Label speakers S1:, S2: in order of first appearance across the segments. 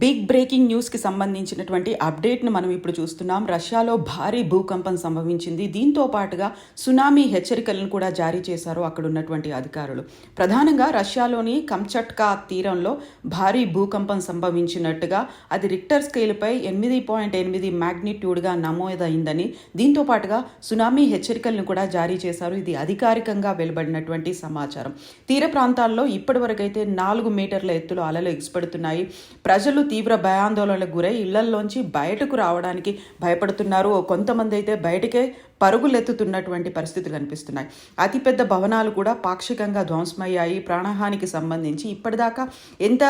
S1: Big breaking న్యూస్కి సంబంధించినటువంటి అప్డేట్ను మనం ఇప్పుడు చూస్తున్నాం. రష్యాలో భారీ భూకంపం సంభవించింది. దీంతో పాటుగా సునామీ హెచ్చరికలను కూడా జారీ చేశారు అక్కడ ఉన్నటువంటి అధికారులు. ప్రధానంగా రష్యాలోని కంచట్కా తీరంలో భారీ భూకంపం సంభవించినట్టుగా అది రిక్టర్ స్కేల్పై ఎనిమిది పాయింట్ ఎనిమిది మ్యాగ్నిట్యూడ్గా నమోదైందని దీంతో పాటుగా సునామీ హెచ్చరికలను కూడా జారీ చేశారు. ఇది అధికారికంగా వెలువడినటువంటి సమాచారం. తీర ప్రాంతాల్లో ఇప్పటివరకైతే నాలుగు మీటర్ల ఎత్తులో అలలు ఎగిసిపడుతున్నాయి. ప్రజలు తీవ్ర భయాందోళనలకు గురై ఇళ్ళల్లోంచి బయటకు రావడానికి భయపడుతున్నారు. కొంతమంది అయితే బయటకే పరుగులెత్తుతున్నటువంటి పరిస్థితులు కనిపిస్తున్నాయి. అతిపెద్ద భవనాలు కూడా పాక్షికంగా ధ్వంసమయ్యాయి. ప్రాణహానికి సంబంధించి ఇప్పటిదాకా ఎంత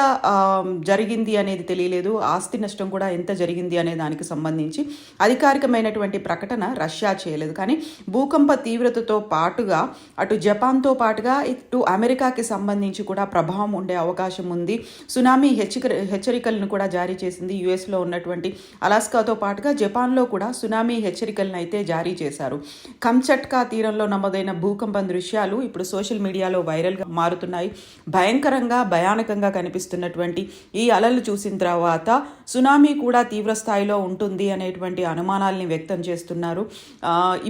S1: జరిగింది అనేది తెలియలేదు. ఆస్తి నష్టం కూడా ఎంత జరిగింది అనే దానికి సంబంధించి అధికారికమైనటువంటి ప్రకటన రష్యా చేయలేదు. కానీ భూకంప తీవ్రతతో పాటుగా అటు జపాన్తో పాటుగా ఇటు అమెరికాకి సంబంధించి కూడా ప్రభావం ఉండే అవకాశం ఉంది. సునామీ హెచ్చరిక హెచ్చరికలను కూడా జారీ చేసింది యుఎస్లో ఉన్నటువంటి అలాస్కాతో పాటుగా జపాన్లో కూడా సునామీ హెచ్చరికలను అయితే జారీ చేసింది. చేశారు. కంచట్కా తీరంలో నమోదైన భూకంపం దృశ్యాలు ఇప్పుడు సోషల్ మీడియాలో వైరల్గా మారుతున్నాయి. భయంకరంగా భయానకంగా కనిపిస్తున్నటువంటి ఈ అలలు చూసిన తర్వాత సునామీ కూడా తీవ్ర స్థాయిలో ఉంటుంది అనేటువంటి అనుమానాల్ని వ్యక్తం చేస్తున్నారు.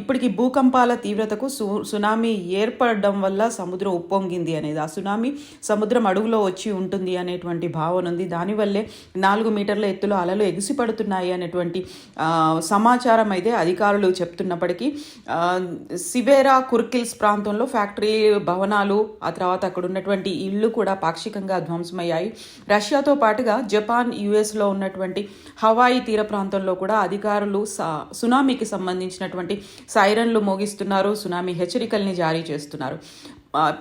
S1: ఇప్పటికి భూకంపాల తీవ్రతకు సు సునామీ ఏర్పడడం వల్ల సముద్రం ఉప్పొంగింది అనేది ఆ సునామీ సముద్రం అడుగులో వచ్చి ఉంటుంది అనేటువంటి భావన ఉంది. దానివల్లే నాలుగు మీటర్ల ఎత్తులో అలలు ఎగిసిపడుతున్నాయి అనేటువంటి సమాచారం అయితే అధికారులు చెప్తున్నప్పటికీ ఆ, సివేరా కుర్కిల్స్ ప్రాంతంలో ఫ్యాక్టరీ భవనాలు ఆ తర్వాత అక్కడ ఉన్నటువంటి ఇళ్ళు కూడా పాక్షికంగా ధ్వంసమయ్యాయి. రష్యాతో పాటుగా జపాన్ యుఎస్లో ఉన్నటువంటి హవాయి తీర ప్రాంతంలో కూడా అధికారులు సునామీకి సంబంధించినటువంటి సైరన్లు మోగిస్తున్నారు సునామీ హెచ్చరికల్ని జారీ చేస్తున్నారు.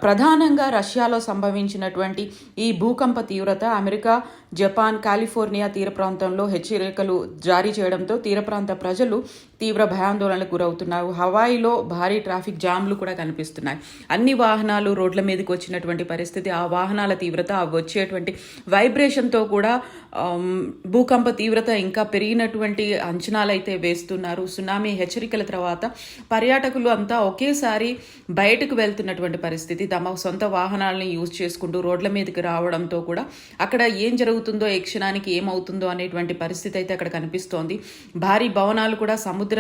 S1: ప్రధానంగా రష్యాలో సంభవించినటువంటి ఈ భూకంప తీవ్రత అమెరికా జపాన్ కాలిఫోర్నియా తీర ప్రాంతంలో హెచ్చరికలు జారీ చేయడంతో తీర ప్రాంత ప్రజలు తీవ్ర భయాందోళనకు గురవుతున్నారు. హవాయిలో భారీ ట్రాఫిక్ జామ్లు కూడా కనిపిస్తున్నాయి. అన్ని వాహనాలు రోడ్ల మీదకి వచ్చినటువంటి పరిస్థితి ఆ వాహనాల తీవ్రత ఆ వచ్చేటువంటి వైబ్రేషన్తో కూడా భూకంప తీవ్రత ఇంకా పెరిగినటువంటి అంచనాలు అయితే వేస్తున్నారు. సునామీ హెచ్చరికల తర్వాత పర్యాటకులు అంతా ఒకేసారి బయటకు వెళ్తున్నటువంటి పరిస్థితి. తమ సొంత వాహనాలను యూజ్ చేసుకుంటూ రోడ్ల మీదకి రావడంతో కూడా అక్కడ ఏం జరుగుతుంది ఏ క్షణానికి ఏమవుతుందో అనేటువంటి పరిస్థితి అయితే అక్కడ కనిపిస్తోంది. భారీ భవనాలు కూడా సముద్ర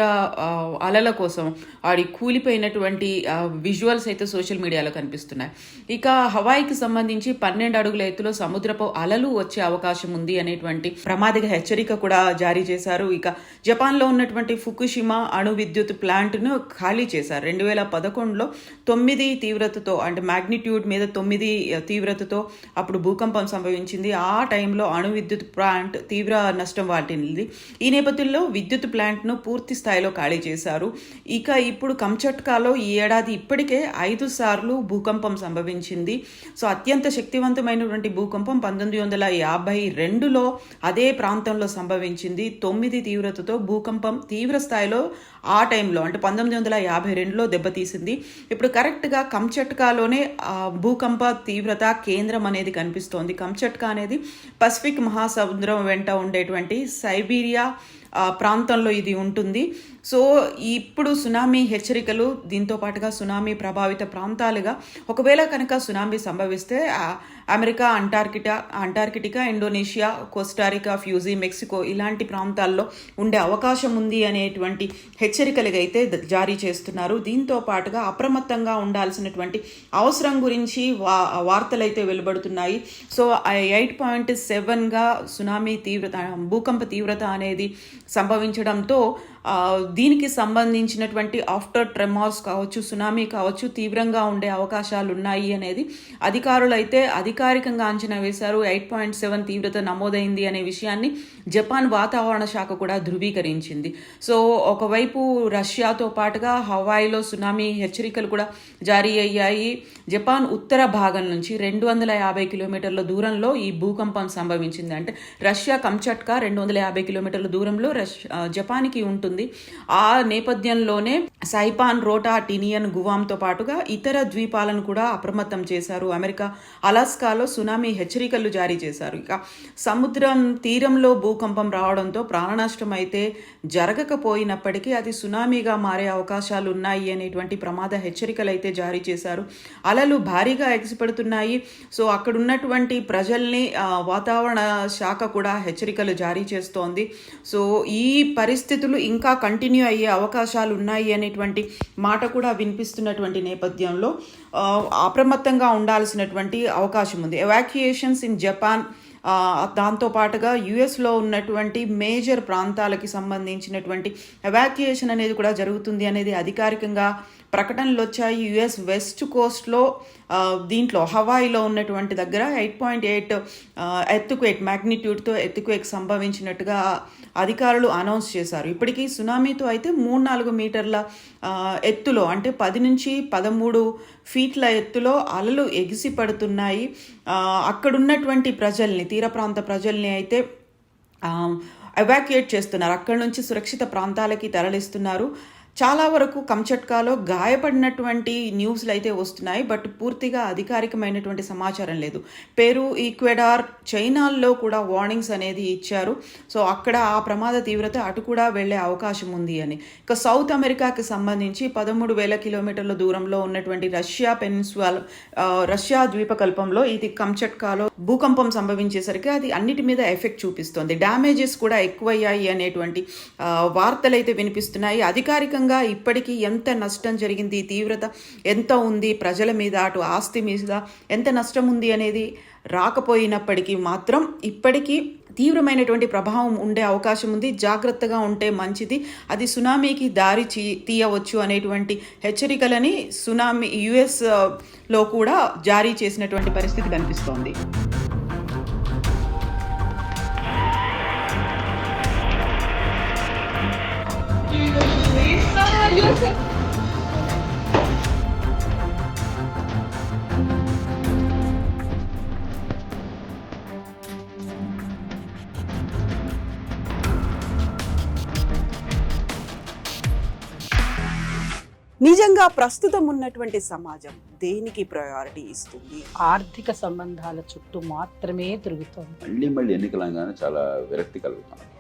S1: అలల కోసం ఆడి కూలిపోయినటువంటి విజువల్స్ అయితే సోషల్ మీడియాలో కనిపిస్తున్నాయి. ఇక హవాయికి సంబంధించి పన్నెండు అడుగుల ఎత్తులో సముద్రపు అలలు వచ్చే అవకాశం ఉంది అనేటువంటి ప్రమాదిక హెచ్చరిక కూడా జారీ చేశారు. ఇక జపాన్లో ఉన్నటువంటి ఫుకుషిమా అణు విద్యుత్ ప్లాంట్ను ఖాళీ చేశారు. రెండు వేల పదకొండులో తొమ్మిది తీవ్రతతో అంటే మ్యాగ్నిట్యూడ్ మీద తొమ్మిది తీవ్రతతో అప్పుడు భూకంపం సంభవించింది. ఆ టైం టైంలో అణు విద్యుత్ ప్లాంట్ తీవ్ర నష్టం వాటిల్లింది. ఈ నేపథ్యంలో విద్యుత్ ప్లాంట్ను పూర్తి స్థాయిలో ఖాళీ చేశారు. ఇక ఇప్పుడు కంచట్కాలో ఈ ఏడాది ఇప్పటికే ఐదు సార్లు భూకంపం సంభవించింది. సో అత్యంత శక్తివంతమైనటువంటి భూకంపం పంతొమ్మిది వందల యాభై రెండులో అదే ప్రాంతంలో సంభవించింది. తొమ్మిది తీవ్రతతో భూకంపం తీవ్ర స్థాయిలో ఆ టైంలో అంటే పంతొమ్మిది వందల యాభై రెండులో దెబ్బతీసింది. ఇప్పుడు కరెక్ట్గా కంచట్కాలోనే భూకంప తీవ్రత కేంద్రం అనేది కనిపిస్తోంది. కంచట్కా అనేది పసిఫిక్ మహాసముద్రం వెంట ఉండేటువంటి సైబీరియా ప్రాంతంలో ఇది ఉంటుంది. సో ఇప్పుడు సునామీ హెచ్చరికలు దీంతో పాటుగా సునామీ ప్రభావిత ప్రాంతాలుగా ఒకవేళ కనుక సునామీ సంభవిస్తే America అంటార్కిటా Antarctica Indonesia Costa Rica Fiji Mexico ఇలాంటి ప్రాంతాల్లో ఉండే అవకాశం ఉంది అనేటువంటి హెచ్చరికలుగా అయితే జారీ చేస్తున్నారు. దీంతో పాటుగా అప్రమత్తంగా ఉండాల్సినటువంటి అవసరం గురించి వా వార్తలు అయితే వెలువడుతున్నాయి. సో ఎయిట్ పాయింట్ సెవెన్గా సునామీ తీవ్రత భూకంప తీవ్రత అనేది సంభవించడంతో దీనికి సంబంధించినటువంటి ఆఫ్టర్ ట్రెమార్స్ కావచ్చు సునామీ కావచ్చు తీవ్రంగా ఉండే అవకాశాలు ఉన్నాయి అనేది అధికారులైతే అధికారికంగా అంచనా వేశారు. ఎయిట్ పాయింట్ సెవెన్ తీవ్రత నమోదైంది అనే విషయాన్ని జపాన్ వాతావరణ శాఖ కూడా ధృవీకరించింది. సో ఒకవైపు రష్యాతో పాటుగా హవాయిలో సునామీ హెచ్చరికలు కూడా జారీ అయ్యాయి. జపాన్ ఉత్తర భాగం నుంచి రెండు వందల యాభై కిలోమీటర్ల దూరంలో ఈ భూకంపం సంభవించింది. అంటే రష్యా కంచట్కా రెండు వందల యాభై కిలోమీటర్ల దూరంలో రష్ జపాన్కి ఉంటుంది. ఆ నేపథ్యంలోనే సైపాన్ రోటా టినియన్ గువామ్తో పాటుగా ఇతర ద్వీపాలను కూడా అప్రమత్తం చేశారు. అమెరికా అలాస్కాలో సునామీ హెచ్చరికలు జారీ చేశారు. ఇక సముద్రం తీరంలో భూకంపం రావడంతో ప్రాణనష్టం అయితే జరగకపోయినప్పటికీ అది సునామీగా మారే అవకాశాలు ఉన్నాయి అనేటువంటి ప్రమాద హెచ్చరికలు అయితే జారీ చేశారు. అలలు భారీగా ఎగసిపడుతున్నాయి. సో అక్కడున్నటువంటి ప్రజల్ని వాతావరణ శాఖ కూడా హెచ్చరికలు జారీ చేస్తోంది. సో ఈ పరిస్థితులు ఇంకా కంటిన్యూ అయ్యే అవకాశాలు ఉన్నాయి అనేటువంటి మాట కూడా వినిపిస్తున్నటువంటి నేపథ్యంలో అప్రమత్తంగా ఉండాల్సినటువంటి అవకాశం ఉంది. ఎవాక్యుయేషన్స్ ఇన్ జపాన్ దాంతో పాటుగా యుఎస్లో ఉన్నటువంటి మేజర్ ప్రాంతాలకి సంబంధించినటువంటి ఎవాక్యుయేషన్ అనేది కూడా జరుగుతుంది అనేది అధికారికంగా ప్రకటనలు వచ్చాయి. యుఎస్ వెస్ట్ కోస్ట్లో దీంట్లో హవాయిలో ఉన్నటువంటి దగ్గర ఎయిట్ పాయింట్ ఎయిట్ ఎత్తుక్వేక్ మ్యాగ్నిట్యూడ్తో ఎత్తుక్వేక్ సంభవించినట్టుగా అధికారులు అనౌన్స్ చేశారు. ఇప్పటికీ సునామీతో అయితే మూడు నాలుగు మీటర్ల ఎత్తులో అంటే పది నుంచి పదమూడు ఫీట్ల ఎత్తులో అలలు ఎగిసి పడుతున్నాయి అక్కడున్నటువంటి ప్రజల్ని తీర ప్రాంత ప్రజల్ని అయితే ఎవాక్యుయేట్ చేస్తున్నారు. అక్కడి నుంచి సురక్షిత ప్రాంతాలకి తరలిస్తున్నారు. చాలా వరకు కంచట్కాలో గాయపడినటువంటి న్యూస్లు అయితే వస్తున్నాయి బట్ పూర్తిగా అధికారికమైనటువంటి సమాచారం లేదు. పేరు ఈక్వెడార్ చైనాల్లో కూడా వార్నింగ్స్ అనేది ఇచ్చారు. సో అక్కడ ఆ ప్రమాద తీవ్రత అటు కూడా వెళ్ళే అవకాశం ఉంది అని. ఇక సౌత్ అమెరికాకి సంబంధించి పదమూడు వేల కిలోమీటర్ల దూరంలో ఉన్నటువంటి రష్యా పెనిన్సువల్ రష్యా ద్వీపకల్పంలో ఇది కంచట్కాలో భూకంపం సంభవించేసరికి అది అన్నిటి మీద ఎఫెక్ట్ చూపిస్తోంది. డ్యామేజెస్ కూడా ఎక్కువయ్యాయి అనేటువంటి వార్తలైతే వార్తలు అయితే వినిపిస్తున్నాయి. అధికారికంగా ఇప్పటికీ ఎంత నష్టం జరిగింది తీవ్రత ఎంత ఉంది ప్రజల మీద అటు ఆస్తి మీద ఎంత నష్టం ఉంది అనేది రాకపోయినప్పటికీ మాత్రం ఇప్పటికీ తీవ్రమైనటువంటి ప్రభావం ఉండే అవకాశం ఉంది. జాగ్రత్తగా ఉంటే మంచిది. అది సునామీకి దారి చీ- తీయవచ్చు అనేటువంటి హెచ్చరికలని సునామీ యుఎస్లో కూడా జారీ చేసినటువంటి పరిస్థితి కనిపిస్తోంది. నిజంగా ప్రస్తుతం ఉన్నటువంటి సమాజం దేనికి ప్రయారిటీ ఇస్తుంది?
S2: ఆర్థిక సంబంధాల చుట్టూ మాత్రమే తిరుగుతోంది.
S3: మళ్ళీ మళ్ళీ ఎన్నికలంగానే చాలా విరక్తి కలుగుతాం